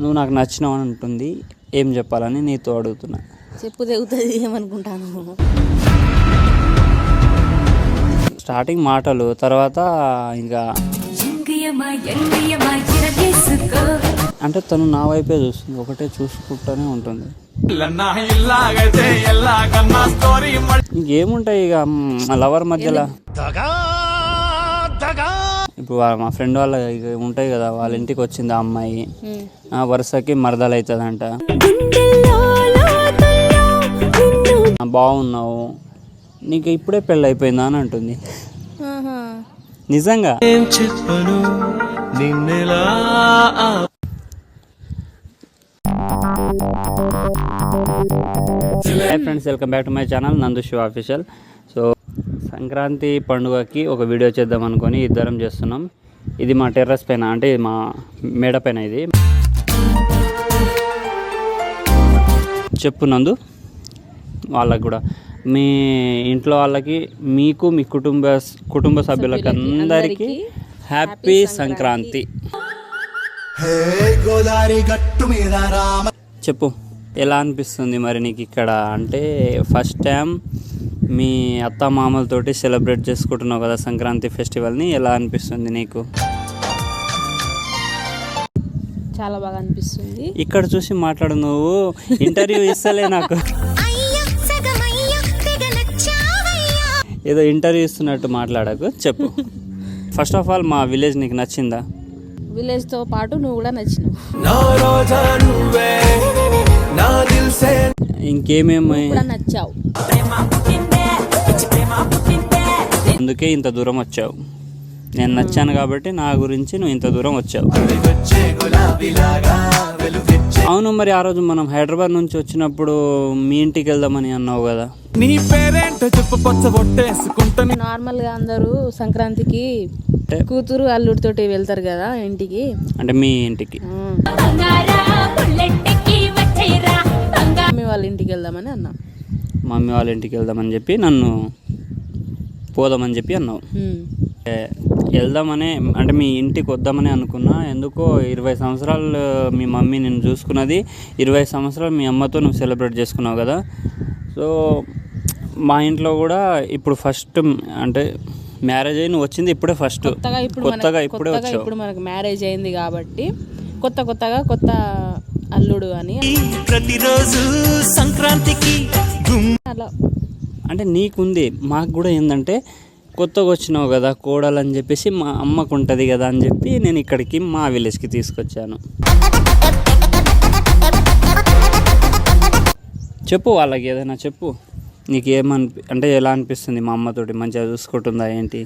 నువ్వు నాకు నచ్చినావు అని ఉంటుంది ఏం చెప్పాలని నీతో అడుగుతున్నా. చెప్పు తెగుతుంది ఏమనుకుంటాను. స్టార్టింగ్ మాటలు తర్వాత ఇంకా అంటే తను నా వైపే చూస్తుంది ఒకటే చూసుకుంటూనే ఉంటుంది. ఇంకేముంటాయి ఇక లవర్ మధ్యలో? ఇప్పుడు వా- మా ఫ్రెండ్ వాళ్ళ ఉంటాయి కదా వాళ్ళ ఇంటికి వచ్చింది ఆ అమ్మాయి. ఆ వరుసకి మరదలు అవుతుందంట ఆ, బాగున్నావు నీకు ఇప్పుడే పెళ్ళి అయిపోయిందా అని అంటుంది. నిజంగా? Hi friends welcome back to my channel Nandu Shiva official Sankranti పండుగకి ఒక వీడియో చేద్దాం అనుకొని ఇద్దరం చేస్తున్నాం. ఇది మా టెర్రస్ పైన అంటే మా మేడ పైన ఇది. చెప్పు నందు వాళ్ళకి కూడా. మీ ఇంట్లో వాళ్ళకి మీకు మీ కుటుంబ కుటుంబ సభ్యులకి అందరికీ హ్యాపీ సంక్రాంతి. చెప్పు ఎలా అనిపిస్తుంది మరి నీకు ఇక్కడ? అంటే ఫస్ట్ టైం మీ అత్త మామలతోటి సెలబ్రేట్ చేసుకుంటున్నావు కదా సంక్రాంతి ఫెస్టివల్ని ఎలా అనిపిస్తుంది నీకు? చాలా బాగా అనిపిస్తుంది. ఇక్కడ చూసి మాట్లాడు నువ్వు. ఇంటర్వ్యూ ఇస్తలే నాకు. ఏదో ఇంటర్వ్యూ ఇస్తున్నట్టు మాట్లాడకు చెప్పు. ఫస్ట్ ఆఫ్ ఆల్ మా విలేజ్ నీకు నచ్చిందా? విలేజ్తో పాటు నువ్వు కూడా నచ్చినావు. ఇంకేమేమి? కూడా నచ్చావు. అందుకే ఇంత దూరం వచ్చావు. నేను నచ్చాను కాబట్టి నా గురించి నువ్వు ఇంత దూరం వచ్చావు. అవును మరి ఆ రోజు మనం హైదరాబాద్ నుంచి వచ్చినప్పుడు మీ ఇంటికి వెళ్దామని అన్నావు కదా. నీ పేరేంటో చెప్పు బొట్టేసుకుంటాను నార్మల్గా అందరూ సంక్రాంతికి కూతురు అల్లుడితోటి వెళ్తారు కదా ఇంటికి. అంటే మీ ఇంటికి. వాళ్ళ ఇంటికి వెళ్దామని అన్నా. మమ్మీ వాళ్ళ ఇంటికి వెళ్దామని చెప్పి నన్ను పోదామని చెప్పి అన్నావు. వెళ్దామనే అంటే మీ ఇంటికి వద్దామని అనుకున్నా. ఎందుకో ఇరవై సంవత్సరాలు మీ మమ్మీ నేను చూసుకున్నది. ఇరవై సంవత్సరాలు మీ అమ్మతో నువ్వు సెలబ్రేట్ చేసుకున్నావు కదా. సో మా ఇంట్లో కూడా ఇప్పుడు ఫస్ట్ అంటే మ్యారేజ్ అయ్యి నువ్వు వచ్చింది ఇప్పుడే ఫస్ట్. కొత్తగా ఇప్పుడు వచ్చావు. ఇప్పుడు మనకు మ్యారేజ్ అయింది కాబట్టి కొత్త కొత్తగా కొత్త అల్లుడు అని. ప్రతిరోజు సంక్రాంతికి అలా. అంటే నీకుంది. మాకు కూడా ఏంటంటే కొత్తగా వచ్చినావు కదా కోడలు అని చెప్పేసి మా అమ్మకు ఉంటుంది కదా అని చెప్పి నేను ఇక్కడికి మా విలేజ్కి తీసుకొచ్చాను. చెప్పు వాళ్ళకి ఏదైనా చెప్పు. నీకు ఏమనిపి అంటే ఎలా అనిపిస్తుంది మా అమ్మతోటి? మంచిగా చూసుకుంటుందా ఏంటి?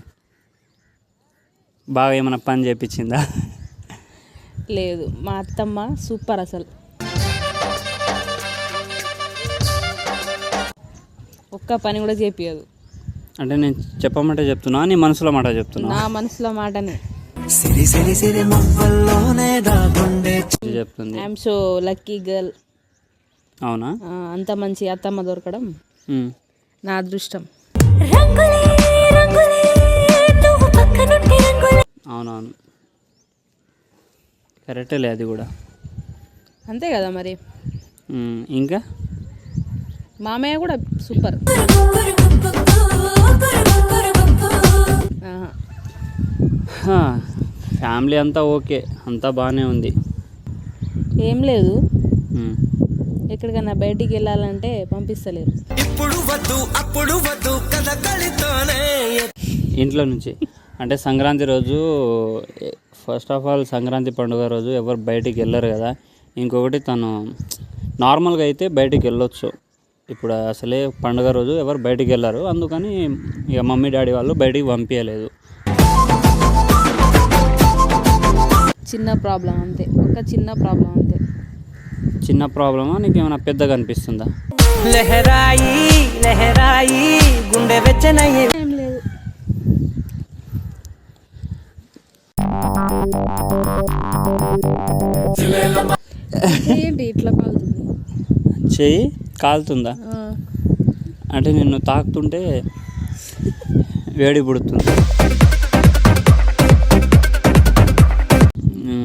బాగా ఏమైనా పని చేపించిందా? లేదు. మా అత్తమ్మ సూపర్ అసలు. ఒక్క పని కూడా చేపియదు అంటే నేను చెప్పమంటే చెప్తున్నా నీ మనసులో మాట చెప్తున్నా. నా మనసులో మాటనే. సిరి సిరి సిరి మువ్వల్లోనే దాగుండే చెప్తుంది. ఐఎమ్ సో లక్కీ గర్ల్ అవునా? అంత మంచి అత్తమ్మ దొరకడం ఉమ్. నా అదృష్టం. అవునవును. కరెక్టేలే అది కూడా. అంతే కదా మరి. ఉమ్, ఇంకా? మామయ్య కూడా సూపర్. ఫ్యామిలీ అంతా ఓకే అంతా బాగానే ఉంది. ఏం లేదు. ఎక్కడికైనా బయటికి వెళ్ళాలంటే పంపిస్తలేరు. ఇప్పుడు వద్దు అప్పుడు వద్దు కథകളിతోనే ఇంట్లో నుంచి. అంటే సంక్రాంతి రోజు ఫస్ట్ ఆఫ్ ఆల్ సంక్రాంతి పండుగ రోజు ఎవరు బయటికి వెళ్ళరు కదా. ఇంకొకటి తను నార్మల్గా అయితే బయటికి వెళ్ళొచ్చు. ఇప్పుడు అసలే పండుగ రోజు ఎవరు బయటికి వెళ్ళరు. అందుకని ఇక మమ్మీ డాడీ వాళ్ళు బయటికి పంపించలేదు చిన్న ప్రాబ్లం అంతే. ఒక చిన్న ప్రాబ్లం అంతే. చిన్న ప్రాబ్లమా? నీకు ఏమైనా పెద్దగా అనిపిస్తుందా? లహరాయి లహరాయి గుండె వెచ్చనయ్యి ఏం లేదు. ఏంటి ఇట్లా కాలుతుంది చెయ్యి? కాలుతుందా? అంటే నిన్ను తాకుతుంటే వేడి పుడుతుంది.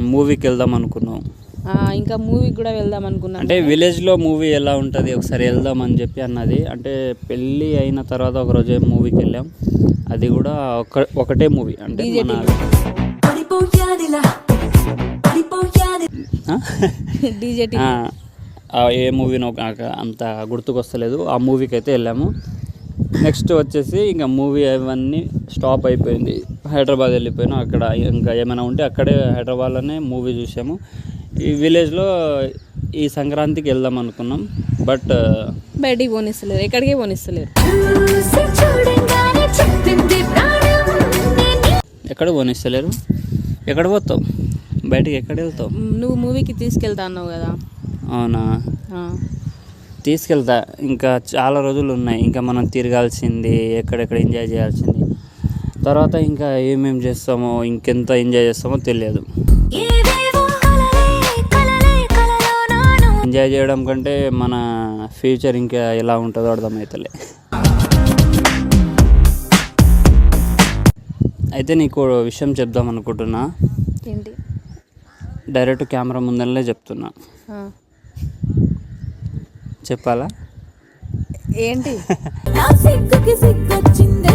మూవీకి వెళ్దాం అనుకున్నావు. ఆ, ఇంకా మూవీకి కూడా వెళ్దాం అనుకున్నాను. అంటే విలేజ్లో మూవీ ఎలా ఉంటుంది? ఒకసారి వెళ్దాం అని చెప్పి అన్నది. అంటే పెళ్ళి అయిన తర్వాత ఒక రోజు మూవీకి వెళ్ళాం. అది కూడా ఒక ఒకటే మూవీ అంటే మన ఆ? ఏ మూవీనో నాకు అంత గుర్తుకొస్తలేదు. ఆ మూవీకి అయితే వెళ్ళాము. నెక్స్ట్ వచ్చేసి ఇంకా మూవీ అవన్నీ స్టాప్ అయిపోయింది. హైదరాబాద్ వెళ్ళిపోయాను. అక్కడ ఇంకా ఏమైనా ఉంటే అక్కడే హైదరాబాద్లోనే మూవీ చూసాము. ఈ విలేజ్లో ఈ సంక్రాంతికి వెళ్దాం అనుకున్నాం. బట్ బయటికి పోనిస్తలేరు ఎక్కడికి పోనిస్తలేరు నేను ఎక్కడ పోనిస్తలేరు? ఎక్కడ పోతావు బయటికి ఎక్కడ వెళ్తావు నువ్వు మూవీకి తీసుకెళ్తా అన్నావు కదా. అవునా? తీసుకెళ్తా. ఇంకా చాలా రోజులు ఉన్నాయి. ఇంకా మనం తిరగాల్సింది ఎక్కడెక్కడ ఎంజాయ్ చేయాల్సింది. తర్వాత ఇంకా ఏమేమి చేస్తామో ఇంకెంత ఎంజాయ్ చేస్తామో తెలియదు. ఎంజాయ్ చేయడం కంటే మన ఫ్యూచర్ ఇంకా ఎలా ఉంటుందో అర్థమవుతలే అయితే నీకు విషయం చెప్దాం అనుకుంటున్నా. ఏంటి? డైరెక్ట్ కెమెరా ముందరలే చెప్తున్నా. చెప్పాలా? ఏంటి? నా సిగ్గుకి సిగ్గొచ్చిందే.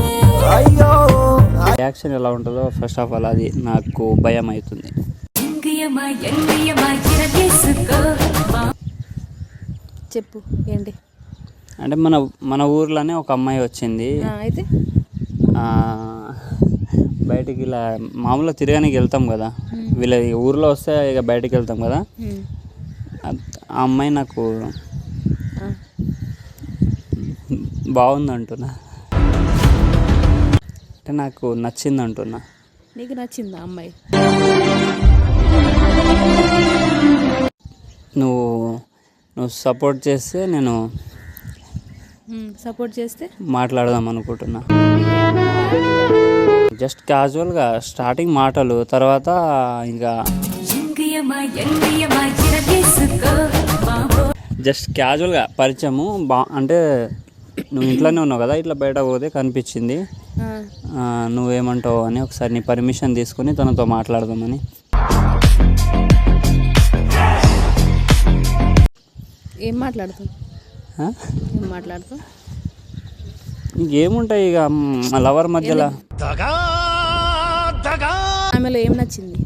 రియాక్షన్ ఎలా ఉంటుందో ఫస్ట్ ఆఫ్ ఆల్ అది నాకు భయం అవుతుంది. చెప్పు ఏంటి? అంటే మన మన ఊర్లోనే ఒక అమ్మాయి వచ్చింది. ఆ, అయితే? ఆ, బయటికి ఇలా మామూలుగా తిరగడానికి వెళ్తాం కదా. వీళ్ళ ఊర్లో వస్తే ఇక బయటికి వెళ్తాం కదా. ఆ అమ్మాయి నాకు బాగుంది అంటున్నా అంటే నాకు నచ్చింది అంటున్నా నీకు నచ్చిందా అమ్మాయి? నువ్వు నువ్వు సపోర్ట్ చేస్తే నేను సపోర్ట్ చేస్తే? మాట్లాడదాం అనుకుంటున్నా. జస్ట్ క్యాజువల్గా స్టార్టింగ్ మాటలు తర్వాత ఇంకా జస్ట్ క్యాజువల్గా పరిచయము బా అంటే నువ్వు ఇంట్లోనే ఉన్నావు కదా ఇట్లా బయట పోతే కనిపించింది. నువ్వేమంటావు అని ఒకసారి నీ పర్మిషన్ తీసుకొని తనతో మాట్లాడదామని. ఏం మాట్లాడుతావు? ఏం మాట్లాడుతావు? ఇంకేముంటాయి ఇక లవర్ మధ్యలో? ఆమెలో ఏం నచ్చింది?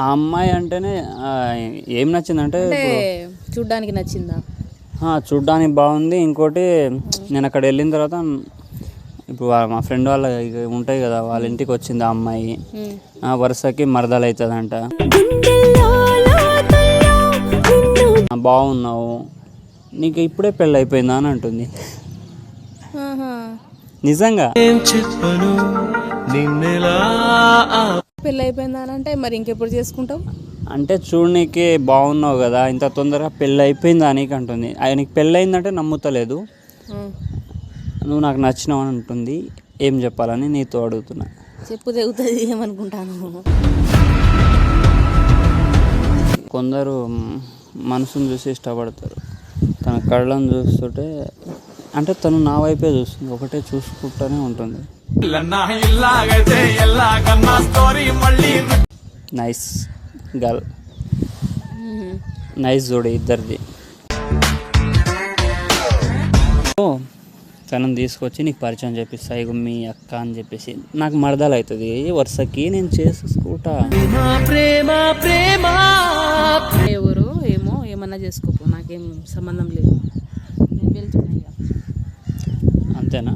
ఆ అమ్మాయి అంటేనే ఏం నచ్చిందంటే చూడ్డానికి నచ్చిందా? ఆ, చూడ్డానికి బాగుంది. ఇంకోటి నేను అక్కడ వెళ్ళిన తర్వాత ఇప్పుడు మా ఫ్రెండ్ వాళ్ళ ఉంటాయి కదా వాళ్ళ ఇంటికి వచ్చింది ఆ అమ్మాయి. వరుసకి మరదలు అవుతుందంట బాగున్నావు. నీకు ఇప్పుడే పెళ్ళి అయిపోయిందా అని అంటుంది. నిజంగా? పెళ్ళి అయిపోయిందా అని అంటే మరి ఇంకెప్పుడు చేసుకుంటావు? అంటే చూడనీకి బాగున్నావు కదా ఇంత తొందరగా పెళ్ళి అయిపోయిందా నీకు అంటుంది. ఆయనకి పెళ్ళి అయిందంటే నమ్ముతలేదు. నువ్వు నాకు నచ్చినావు అని అంటుంది. ఏం చెప్పాలని నీతో అడుగుతున్నా. చెప్పు తెగుతుంది ఏమనుకుంటాను. కొందరు మనసును చూసి ఇష్టపడతారు. తన కళ్ళను చూస్తుంటే అంటే తను నా వైపే చూస్తుంది. ఒకటే చూసుకుంటూనే ఉంటుంది. నైస్. గర్ల్ నైస్ జోడి ఇద్దరిది ఓ, తనని తీసుకొచ్చి నీకు పరిచయం చేపిస్తా ఇగో మీ అక్క అని చెప్పేసి నాకు మరదలు అవుతుంది వరుసకి నేను చేసుకుంటా ఎవరు ఏమో ఏమన్నా చేసుకోపో నాకేం సంబంధం లేదు నేను వెళ్తున్నా ఇక అంతేనా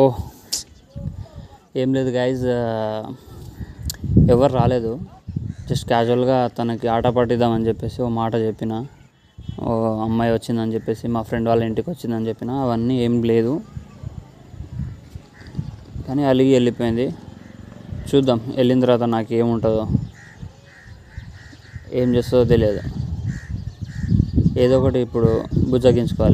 ఓ ఏం లేదు గైజ్ ఎవరు రాలేదు జస్ట్ క్యాజువల్గా తనకి ఆట పట్టిద్దామని చెప్పేసి ఓ మాట చెప్పిన. ఓ అమ్మాయి వచ్చిందని చెప్పేసి మా ఫ్రెండ్ వాళ్ళ ఇంటికి వచ్చిందని చెప్పిన అవన్నీ ఏం లేదు. కానీ అలిగి వెళ్ళిపోయింది. చూద్దాం వెళ్ళిన తర్వాత నాకు ఏముంటుందో ఏం చేస్తుందో తెలియదు. ఏదో ఒకటి ఇప్పుడు బుజ్జగించుకోవాలి.